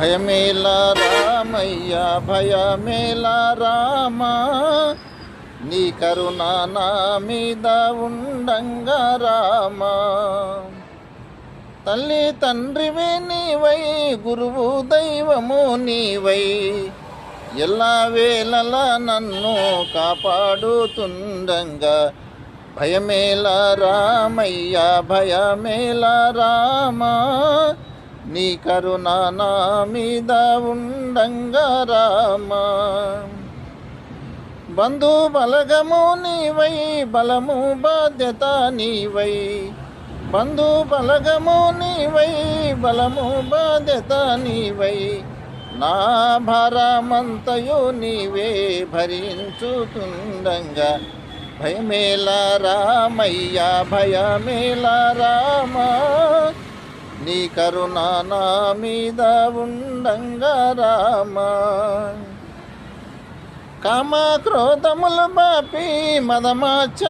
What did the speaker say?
భయమేలా రామయ్య భయమేలా రామా. నీ కరుణ నా మీద ఉండంగా రామా. తల్లి తండ్రివే నీవై గురువు దైవము నీవై. ఎల్లా వేళలా నన్ను కాపాడుతుండంగా. భయమేలా రామయ్య భయమేలా రామా. నీ కరుణ నా మీద ఉండంగా రామా. బంధు బలగము నీవై బలము బాధ్యత నీవై. బంధు బలగము నీవై బలము బాధ్యత నీవై. నా భారమంతయు నీవే భరించుతుండంగా. భయమేలా రామయ్యా భయమేలా రామా. నీ కరుణ నా మీద ఉండంగా రామా. కామ క్రోధములు బాపి మదమాచ